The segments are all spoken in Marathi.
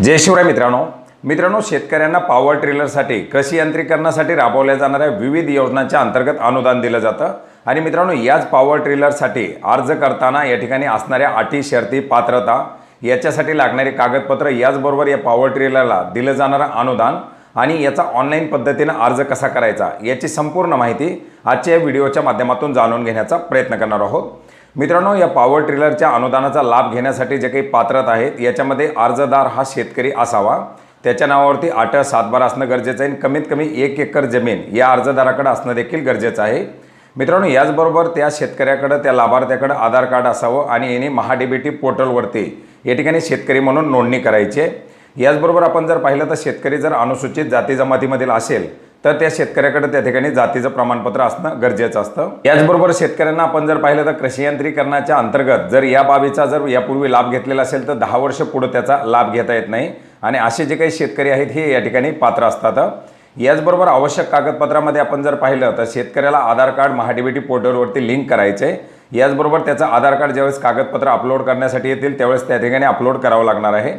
जय शिवराय मित्रांनो. मित्रांनो शेतकऱ्यांना पॉवर ट्रिलरसाठी कृषी यांत्रिकरणासाठी राबवल्या जाणाऱ्या विविध योजनांच्या अंतर्गत अनुदान दिलं जातं. आणि मित्रांनो याच पॉवर ट्रिलरसाठी अर्ज करताना या ठिकाणी असणाऱ्या अटी शर्ती पात्रता याच्यासाठी लागणारी कागदपत्र याचबरोबर या पॉवर ट्रिलरला दिलं जाणारं अनुदान आणि याचा ऑनलाईन पद्धतीनं अर्ज कसा करायचा याची संपूर्ण माहिती आजच्या या व्हिडिओच्या माध्यमातून जाणून घेण्याचा प्रयत्न करणार आहोत. मित्रांनो या पॉवर ट्रिलरच्या अनुदानाचा लाभ घेण्यासाठी जे काही पात्रता आहेत याच्यामध्ये अर्जदार हा शेतकरी असावा. त्याच्या नावावरती आठ सातबारा असणं गरजेचं आहे आणि कमीत कमी एक एकर जमीन या अर्जदाराकडे असणं देखील गरजेचं आहे. मित्रांनो याचबरोबर त्या शेतकऱ्याकडं त्या लाभार्थ्याकडं आधार कार्ड असावं आणि याने महाडीबीटी पोर्टलवरती या ठिकाणी शेतकरी म्हणून नोंदणी करायची आहे. याचबरोबर आपण जर पाहिलं तर शेतकरी जर अनुसूचित जाती जमातीमधील असेल तर त्या शेतकऱ्याकडे त्या ठिकाणी जातीचं प्रमाणपत्र असणं गरजेचं असतं. याचबरोबर शेतकऱ्यांना आपण जर पाहिलं तर कृषी यांत्रिकरणाच्या अंतर्गत जर या बाबीचा जर यापूर्वी लाभ घेतलेला असेल तर दहा वर्ष पुढे त्याचा लाभ घेता येत नाही. आणि असे जे काही शेतकरी आहेत हे या ठिकाणी पात्र असतात. याचबरोबर आवश्यक कागदपत्रामध्ये आपण जर पाहिलं तर शेतकऱ्याला आधार कार्ड महाडीबीटी पोर्टलवरती लिंक करायचं. आहे याचबरोबर त्याचं आधार कार्ड ज्यावेळेस कागदपत्र अपलोड करण्यासाठी येतील त्यावेळेस त्या ठिकाणी अपलोड करावं लागणार आहे.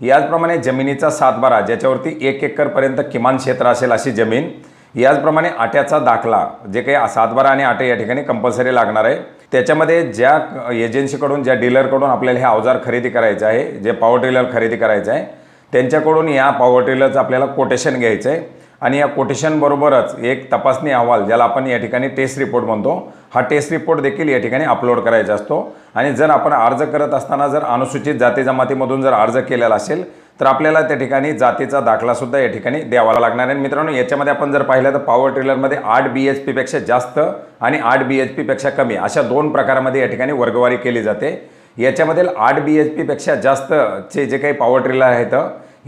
याचप्रमाणे जमिनीचा सातबारा ज्याच्यावरती एक एकरपर्यंत किमान क्षेत्र असेल अशी जमीन याचप्रमाणे आट्याचा दाखला जे काही सातबारा आणि आटे या ठिकाणी कंपल्सरी लागणार आहे. त्याच्यामध्ये ज्या एजन्सीकडून ज्या डीलरकडून आपल्याला हे अवजार खरेदी करायचं आहे जे पॉवर टेलर खरेदी करायचं आहे त्यांच्याकडून या पॉवर टेलरचं आपल्याला कोटेशन घ्यायचं आहे. आणि या कोटेशनबरोबरच एक तपासणी अहवाल ज्याला आपण या ठिकाणी टेस्ट रिपोर्ट म्हणतो हा टेस्ट रिपोर्ट देखील या ठिकाणी अपलोड करायचा असतो. आणि जर आपण अर्ज करत असताना जर अनुसूचित जाती जमातीमधून जर अर्ज केलेला असेल तर आपल्याला त्या ठिकाणी जातीचा दाखलासुद्धा या ठिकाणी द्यावा लागणार आहे. मित्रांनो याच्यामध्ये आपण जर पाहिलं तर पॉवर ट्रेलरमध्ये आठ बी एच पीपेक्षा जास्त आणि आठ बी एच पीपेक्षा कमी अशा दोन प्रकारामध्ये या ठिकाणी वर्गवारी केली जाते. याच्यामधील आठ बी एच पीपेक्षा जास्तचे जे काही पॉवर ट्रेलर आहेत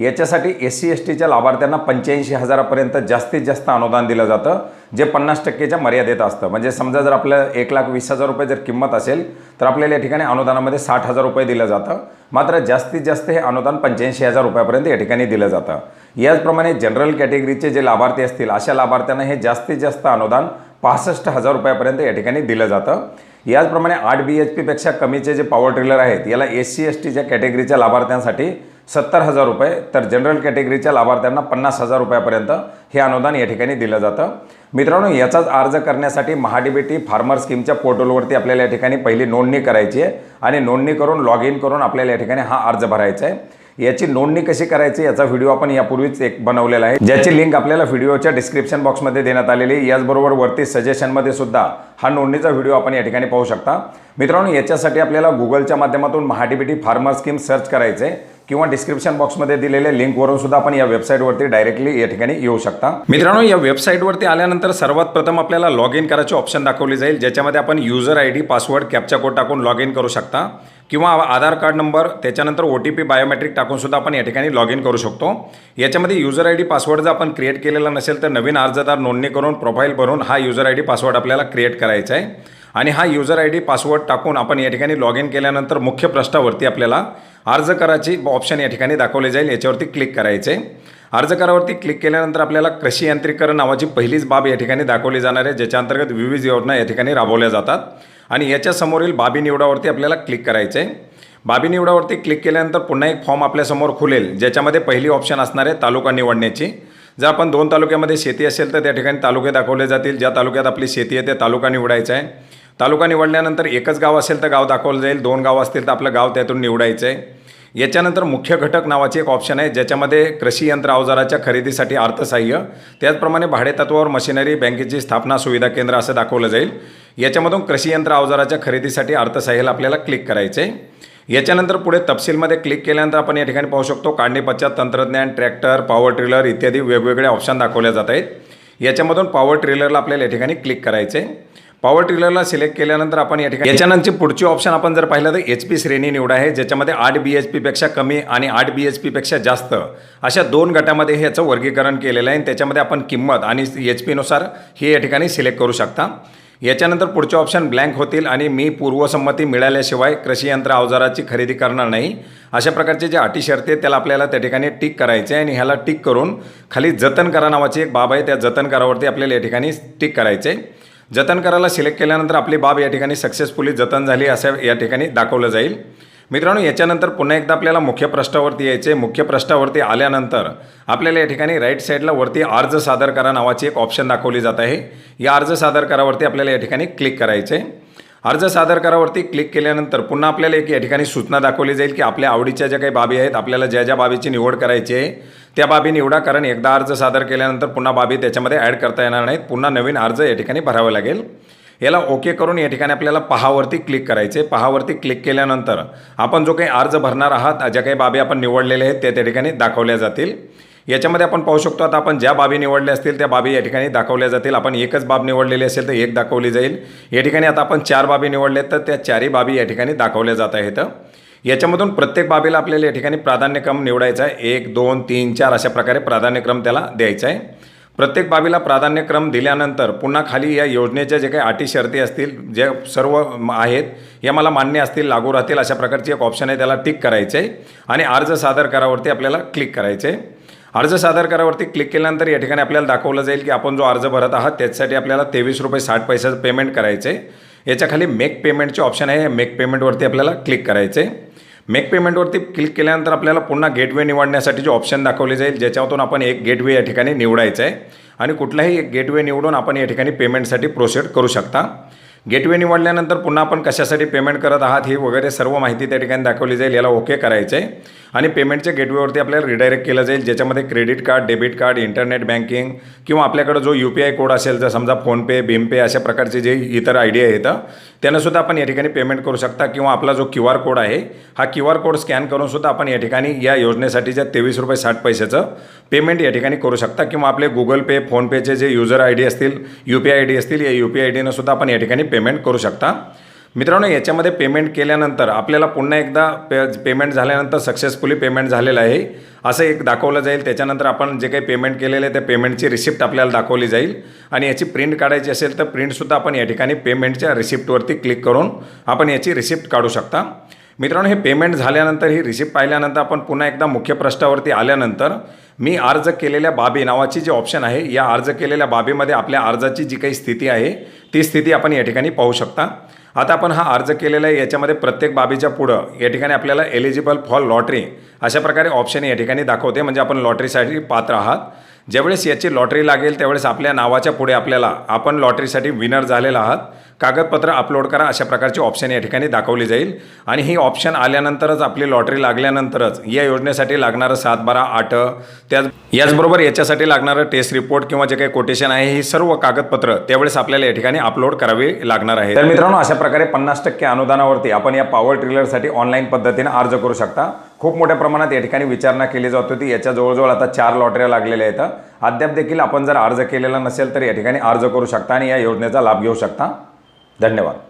याच्यासाठी एस सी एस टीच्या लाभार्थ्यांना पंच्याऐंशी हजारापर्यंत जास्तीत जास्त अनुदान दिलं जातं जे पन्नास टक्केच्या मर्यादेत असतं. म्हणजे समजा जर आपल्या एक लाख वीस हजार रुपये जर किंमत असेल तर आपल्याला या ठिकाणी अनुदानामध्ये साठ हजार रुपये दिलं जातं. मात्र जास्तीत जास्त हे अनुदान पंच्याऐंशी हजार रुपयापर्यंत या ठिकाणी दिलं जातं. याचप्रमाणे जनरल कॅटेगरीचे जे लाभार्थी असतील अशा लाभार्थ्यांना हे जास्तीत जास्त अनुदान पासष्ट हजार रुपयापर्यंत या ठिकाणी दिलं जातं. याचप्रमाणे आठ बी एच पीपेक्षा कमीचे जे पॉवर ट्रिलर आहेत याला एस सी एस टीच्या कॅटेगरीच्या लाभार्थ्यांसाठी सत्तर हजार रुपये. तर जनरल कॅटेगरीच्या लाभार्थ्यांना पन्नास हजार रुपयापर्यंत हे अनुदान या ठिकाणी दिलं जातं. मित्रांनो याचाच अर्ज करण्यासाठी महाडीबीटी फार्मर स्कीमच्या पोर्टलवरती आपल्याला या ठिकाणी पहिली नोंदणी करायची आहे आणि नोंदणी करून लॉग इन करून आपल्याला या ठिकाणी हा अर्ज भरायचा आहे. याची नोंदणी कशी करायची याचा व्हिडिओ आपण यापूर्वीच एक बनवलेला आहे. ज्याची लिंक आपल्याला व्हिडिओच्या डिस्क्रिप्शन बॉक्समध्ये देण्यात आलेली आहे. याचबरोबर वरती सजेशनमध्ये सुद्धा हा नोंदणीचा व्हिडिओ आपण या ठिकाणी पाहू शकता. मित्रांनो याच्यासाठी आपल्याला गुगलच्या माध्यमातून महाडीबीटी फार्मर स्कीम सर्च करायचं आहे किंवा डिस्क्रिप्शन बॉक्समध्ये दिलेल्या लिंकवरून सुद्धा आपण या वेबसाईटवरती डायरेक्टली या ठिकाणी येऊ शकता. मित्रांनो या वेबसाईटवरती आल्यानंतर सर्वात प्रथम आपल्याला लॉग इन करायची ऑप्शन दाखवली जाईल ज्याच्यामध्ये आपण user I D password captcha code टाकून लॉग इन करू शकता. किंवा आधार कार्ड नंबर त्याच्यानंतर ओ टी पी बायोमेट्रिक टाकून सुद्धा आपण या ठिकाणी लॉग इन करू शकतो. याच्यामध्ये युजर आय डी पासवर्ड जर आपण क्रिएट केलेला नसेल तर नवीन अर्जदार नोंदणी करून प्रोफाईल भरून हा युजर आय डी पासवर्ड आपल्याला क्रिएट करायचा आहे. आणि हा युजर आय डी पासवर्ड टाकून आपण या ठिकाणी लॉग इन केल्यानंतर मुख्य पृष्ठावरती आपल्याला अर्ज करायची ऑप्शन या ठिकाणी दाखवले जाईल. याच्यावरती क्लिक करायचे. अर्ज करावरती क्लिक केल्यानंतर आपल्याला कृषी यांत्रिकरण नावाची पहिलीच बाब या ठिकाणी दाखवली जाणार आहे ज्याच्या अंतर्गत विविध योजना या ठिकाणी राबवल्या जातात. आणि याच्यासमोरील बाबी निवडावरती आपल्याला क्लिक करायचं. आहे बाबी निवडावरती क्लिक केल्यानंतर पुन्हा एक फॉर्म आपल्यासमोर खुलेल ज्याच्यामध्ये पहिली ऑप्शन असणार आहे तालुका निवडण्याची. जर आपण दोन तालुक्यामध्ये शेती असेल तर त्या ठिकाणी तालुके दाखवले जातील. ज्या तालुक्यात आपली शेती आहे ते तालुका निवडायचा आहे. तालुका निवडल्यानंतर एकच गाव असेल तर गाव दाखवलं जाईल. दोन गाव असतील तर आपलं गाव त्यातून निवडायचं आहे याच्यानंतर मुख्य घटक नावाची एक ऑप्शन आहे ज्याच्यामध्ये कृषी यंत्र अवजाराच्या खरेदीसाठी अर्थसहाय्य त्याचप्रमाणे भाडेतत्वावर मशिनरी बँकेची स्थापना सुविधा केंद्र असं दाखवलं जाईल. याच्यामधून कृषी यंत्र अवजाराच्या खरेदीसाठी अर्थसहाय्याला आपल्याला क्लिक करायचं आहे याच्यानंतर पुढे तपशीलमध्ये क्लिक केल्यानंतर आपण या ठिकाणी पाहू शकतो काढणी पश्चात तंत्रज्ञान ट्रॅक्टर पॉवर ट्रिलर इत्यादी वेगवेगळे ऑप्शन दाखवले जात आहेत. याच्यामधून पॉवर ट्रिलरला आपल्याला या ठिकाणी क्लिक करायचे आहे पॉवर ट्रिलरला सिलेक्ट केल्यानंतर आपण या ठिकाणी याच्यानंतर पुढची ऑप्शन आपण जर पाहिलं तर एच पी श्रेणी निवड आहे ज्याच्यामध्ये आठ बी एच पीपेक्षा कमी आणि आठ बी एच पीपेक्षा जास्त. अशा दोन गटामध्ये हे याचं वर्गीकरण केलेलं आहे आणि त्याच्यामध्ये आपण किंमत आणि एच पीनुसार हे या ठिकाणी सिलेक्ट करू शकता. याच्यानंतर पुढचे ऑप्शन ब्लँक होतील आणि मी पूर्वसंमती मिळाल्याशिवाय कृषी यंत्र अवजाराची खरेदी करणार नाही. अशा प्रकारचे जे अटी शर्ती आहेत त्याला आपल्याला त्या ठिकाणी टिक करायचे आणि ह्याला टिक करून खाली जतन करा नावाची एक बाब आहे त्या जतन करावरती आपल्याला या ठिकाणी टिक करायचे आहे. जतन करायला सिलेक्ट केल्यानंतर आपली बाब या ठिकाणी सक्सेसफुली जतन झाली असं या ठिकाणी दाखवलं जाईल. मित्रांनो याच्यानंतर पुन्हा एकदा आपल्याला मुख्य पृष्ठावरती यायचे मुख्य पृष्ठावरती आल्यानंतर आपल्याला या ठिकाणी राईट साईडला वरती अर्ज सादर करा नावाची एक ऑप्शन दाखवली जात आहे. या अर्ज सादर करावरती आपल्याला या ठिकाणी क्लिक करायचे आहे. अर्ज सादर करावरती क्लिक केल्यानंतर पुन्हा आपल्याला एक या ठिकाणी सूचना दाखवली जाईल की आपल्या आवडीच्या ज्या काही बाबी आहेत आपल्याला ज्या ज्या बाबीची निवड करायची आहे त्या बाबी निवडा. कारण एकदा अर्ज सादर केल्यानंतर पुन्हा बाबी त्याच्यामध्ये ॲड करता येणार नाहीत. पुन्हा नवीन अर्ज या ठिकाणी भरावा लागेल. याला ओके करून या ठिकाणी आपल्याला पहावरती क्लिक करायचे पहावरती क्लिक केल्यानंतर आपण जो काही अर्ज भरणार आहात ज्या काही बाबी आपण निवडलेल्या आहेत त्या त्या ठिकाणी दाखवल्या जातील. याच्यामध्ये आपण पाहू शकतो आता आपण ज्या बाबी निवडल्या असतील त्या बाबी या ठिकाणी दाखवल्या जातील. आपण एकच बाब निवडलेली असेल तर एक दाखवली जाईल. या ठिकाणी आता आपण चार बाबी निवडल्या तर त्या चारही बाबी या ठिकाणी दाखवल्या जात आहेत. याच्यामधून प्रत्येक बाबीला आपल्याला या ठिकाणी प्राधान्यक्रम निवडायचा आहे. एक दोन तीन चार अशा प्रकारे प्राधान्यक्रम त्याला द्यायचा आहे. प्रत्येक बाबीला प्राधान्यक्रम दिल्यानंतर पुन्हा खाली या योजनेच्या जे काही अटी शर्ती असतील जे सर्व आहेत या मला मान्य असतील लागू राहतील अशा प्रकारची एक ऑप्शन आहे त्याला टिक करायचे आहे आणि अर्ज सादर करावरती आपल्याला क्लिक करायचे आहे अर्ज सादर करावरती क्लिक केल्यानंतर या ठिकाणी आपल्याला दाखवलं जाईल की आपण जो अर्ज भरत आहात त्याच्यासाठी आपल्याला तेवीस रुपये साठ पैशाचं पेमेंट करायचे. याच्याखाली याच्या खाली मेक पेमेंटचे ऑप्शन आहे मेक पेमेंटवरती आपल्याला क्लिक करायचे. मेक पेमेंटवरती क्लिक केल्यानंतर आपल्याला पुन्हा गेटवे निवडण्यासाठी जे ऑप्शन दाखवले जाईल ज्याच्यातून आपण एक गेटवे या ठिकाणी निवडायचं आहे. आणि कुठलाही एक गेटवे निवडून आपण या ठिकाणी पेमेंटसाठी प्रोसीड करू शकता. गेटवे निवडल्यानंतर पुन्हा आपण कशासाठी पेमेंट करत आहात ही वगैरे सर्व माहिती त्या ठिकाणी दाखवली जाईल. याला ओके करायचं आहे आणि पेमेंटच्या गेटवेवरती आपल्याला रिडायरेक्ट केलं जाईल ज्याच्यामध्ये credit card debit card internet banking किंवा आपल्याकडं जो यू पी आय कोड असेल जर समजा फोनपे भीमपे अशा प्रकारचे जे इतर आयडिया येतं त्यांनासुद्धा आपण या ठिकाणी पेमेंट करू शकता किंवा आपला जो क्यू आर कोड आहे हा क्यू आर कोड स्कॅन करून सुद्धा आपण या ठिकाणी या योजनेसाठीच्या तेवीस रुपये साठ पैशाचं पेमेंट या ठिकाणी करू शकता किंवा आपले गुगल पे फोनपेचे जे युजर आय डी असतील यू पी आय डी असतील या यू पी आय डीनं सुद्धा आपण या ठिकाणी पेमेंट करू शकता. मित्रांनो याच्यामध्ये पेमेंट केल्यानंतर आपल्याला पुन्हा एकदा पे पेमेंट झाल्यानंतर सक्सेसफुली पेमेंट झालेलं आहे. असं एक दाखवलं जाईल. त्याच्यानंतर आपण जे काही पेमेंट केलेलं आहे त्या पेमेंटची रिसिप्ट आपल्याला दाखवली जाईल. आणि याची प्रिंट काढायची असेल तर प्रिंटसुद्धा आपण या ठिकाणी पेमेंटच्या रिसिप्टवरती क्लिक करून आपण याची रिसिप्ट काढू शकता. मित्रांनो हे पेमेंट झाल्यानंतर ही रिसिप्ट पाहिल्यानंतर आपण पुन्हा एकदा मुख्य पृष्ठावरती आल्यानंतर मी अर्ज केलेल्या बाबी नावाची जी ऑप्शन आहे या अर्ज केलेल्या बाबीमध्ये आपल्या अर्जाची जी काही स्थिती आहे ती स्थिती आपण या ठिकाणी पाहू शकता. आता आपण हा अर्ज केलेला आहे याच्यामध्ये प्रत्येक बाबीच्या पुढं या ठिकाणी आपल्याला एलिजिबल फॉर लॉटरी अशा प्रकारे ऑप्शन या ठिकाणी दाखवते. म्हणजे आपण लॉटरीसाठी पात्र आहात. ज्यावेळेस याची लॉटरी लागेल त्यावेळेस आपल्या नावाच्या पुढे आपल्याला आपण लॉटरीसाठी विनर झालेला आहात. कागदपत्र अपलोड करा अशा प्रकारची ऑप्शन या ठिकाणी दाखवली जाईल. आणि ही ऑप्शन आल्यानंतरच आपली लॉटरी लागल्यानंतरच या योजनेसाठी लागणारं सात बारा आठ त्याच याचबरोबर याच्यासाठी लागणारं टेस्ट रिपोर्ट किंवा जे काही कोटेशन आहे ही सर्व कागदपत्र त्यावेळेस आपल्याला या ठिकाणी अपलोड करावी लागणार आहे तर मित्रांनो अशा प्रकारे पन्नास टक्के अनुदानावरती आपण या पॉवर ट्रिलरसाठी ऑनलाईन पद्धतीने अर्ज करू शकता. खूप मोठ्या प्रमाणात या ठिकाणी विचारणा केली जात होती. याच्या जवळजवळ आता चार लॉटऱ्या लागलेल्या आहेत. अद्याप देखील आपण जर अर्ज केलेला नसेल तर या ठिकाणी अर्ज करू शकता आणि या योजनेचा लाभ घेऊ शकता. धन्यवाद.